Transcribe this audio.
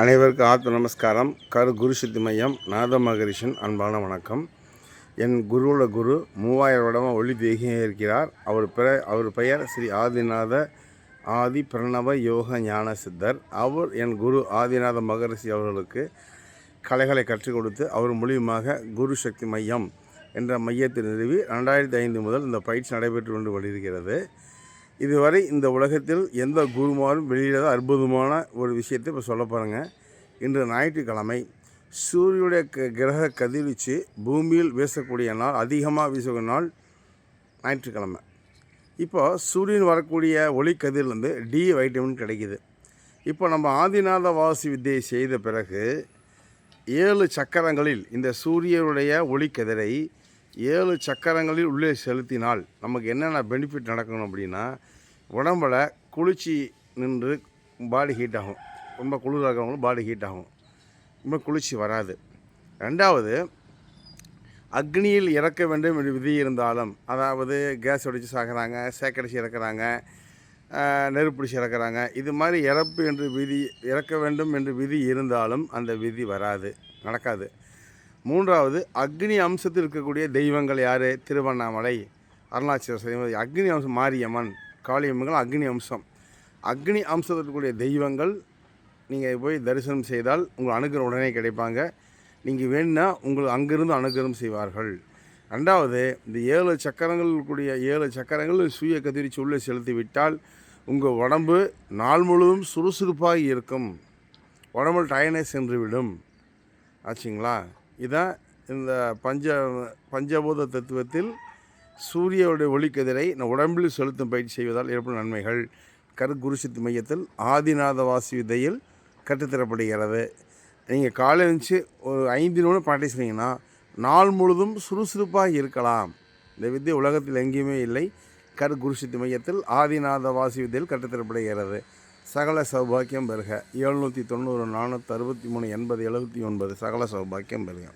அனைவருக்கும் ஆத்ம நமஸ்காரம். கரு குரு சித்தி மையம் நாத மகரிஷன் அன்பான வணக்கம். என் குருவோட குரு மூவாயிரம் வருடமாக ஒளி தேகியாக இருக்கிறார். அவர் பிற அவர் பெயர் ஸ்ரீ ஆதிநாத ஆதி பிரணவ யோக ஞான சித்தர். அவர் என் குரு ஆதிநாத மகரிஷி அவர்களுக்கு கலைகளை கற்றுக் கொடுத்து அவர் மூலியமாக குரு சக்தி மையம் என்ற மையத்தை நிறுவி ரெண்டாயிரத்தி ஐந்து முதல் இந்த பயிற்சி நடைபெற்று கொண்டு வருகிறது இதுவரை இந்த உலகத்தில் எந்த குருமாரும் வெளியிடாத அற்புதமான ஒரு விஷயத்தை இப்போ சொல்ல போகிறேங்க இன்று ஞாயிற்றுக்கிழமை சூரியனுடைய க- கிரக கதிர்வீச்சு பூமியில் வீசக்கூடிய நாள் அதிகமாக வீசக்கூடிய நாள் ஞாயிற்றுக்கிழமை. இப்போ சூரியன் வரக்கூடிய ஒளி கதிர்லேருந்து டி வைட்டமின் கிடைக்குது. இப்போ நம்ம ஆதிநாத வாசி வித்தியை செய்த பிறகு ஏழு சக்கரங்களில் இந்த சூரியனுடைய ஒளிக்கதிரை ஏழு சக்கரங்களில் உள்ளே செலுத்தினால் நமக்கு என்னென்ன பெனிஃபிட் நடக்கணும் அப்படின்னா உடம்பில் குளிர்ச்சி நின்று பாடி ஹீட் ஆகும். ரொம்ப குளிராக இருக்கிறவங்களும் பாடி ஹீட் ஆகும். ரொம்ப குளிர்ச்சி வராது. ரெண்டாவது அக்னியில் இறக்க வேண்டும் என்று விதி இருந்தாலும் அதாவது கேஸ் அடித்து சாகுறாங்க சேக்கடிச்சு இறக்குறாங்க நெருப்பிடிச்சு இறக்குறாங்க இது மாதிரி இறப்பு என்று விதி இறக்க வேண்டும் என்று விதி இருந்தாலும் அந்த விதி வராது நடக்காது. மூன்றாவது அக்னி அம்சத்தில் இருக்கக்கூடிய தெய்வங்கள் யார்? திருவண்ணாமலை. அருணாச்சல சிவ அக்னி அம்சம் மாரியம்மன். காளியம்மன் அக்னி அம்சம். அக்னி அம்சத்தில் இருக்கக்கூடிய தெய்வங்கள் நீங்கள் போய் தரிசனம் செய்தால் உங்கள் அனுகிரகம் உடனே கிடைப்பாங்க. நீங்கள் வேணும்னா உங்களுக்கு அங்கிருந்து அனுகிரகம் செய்வார்கள். ரெண்டாவது இந்த ஏழு சக்கரங்கள் கூடிய ஏழு சக்கரங்கள் சுய கதிர்ச்சி உள்ளே செலுத்தி விட்டால் உங்கள் உடம்பு நாள் முழுவதும் சுறுசுறுப்பாக இருக்கும். உடம்பு டயனே சென்றுவிடும் ஆச்சுங்களா? இதான் இந்த பஞ்ச பஞ்சபூத தத்துவத்தில் சூரியனுடைய ஒளிக்கதிரை நான் உடம்பில் செலுத்தும் பயிற்சி செய்வதால் ஏற்படும் நன்மைகள். கரு குருசித்து மையத்தில் ஆதிநாத வாசி விதையில் கற்றுத்தரப்படுகிறது. நீங்கள் காலை எழுந்துச்சு ஒரு ஐந்து நிமிடம் ப்ராக்டிஸ் பண்ணிங்கன்னா நாள் முழுதும் சுறுசுறுப்பாக இருக்கலாம். இந்த வித்தை உலகத்தில் எங்கேயுமே இல்லை. கரு குருசித்து மையத்தில் ஆதிநாத வாசி விதையில் கற்றுத்தரப்படுகிறது. சகல சௌபாக்கியம் பெறுக. எழுநூற்றி தொண்ணூறு நானூற்றி அறுபத்தி மூணு எண்பது எழுபத்தி ஒன்பது சகல சௌபாக்கியம் பெறுக.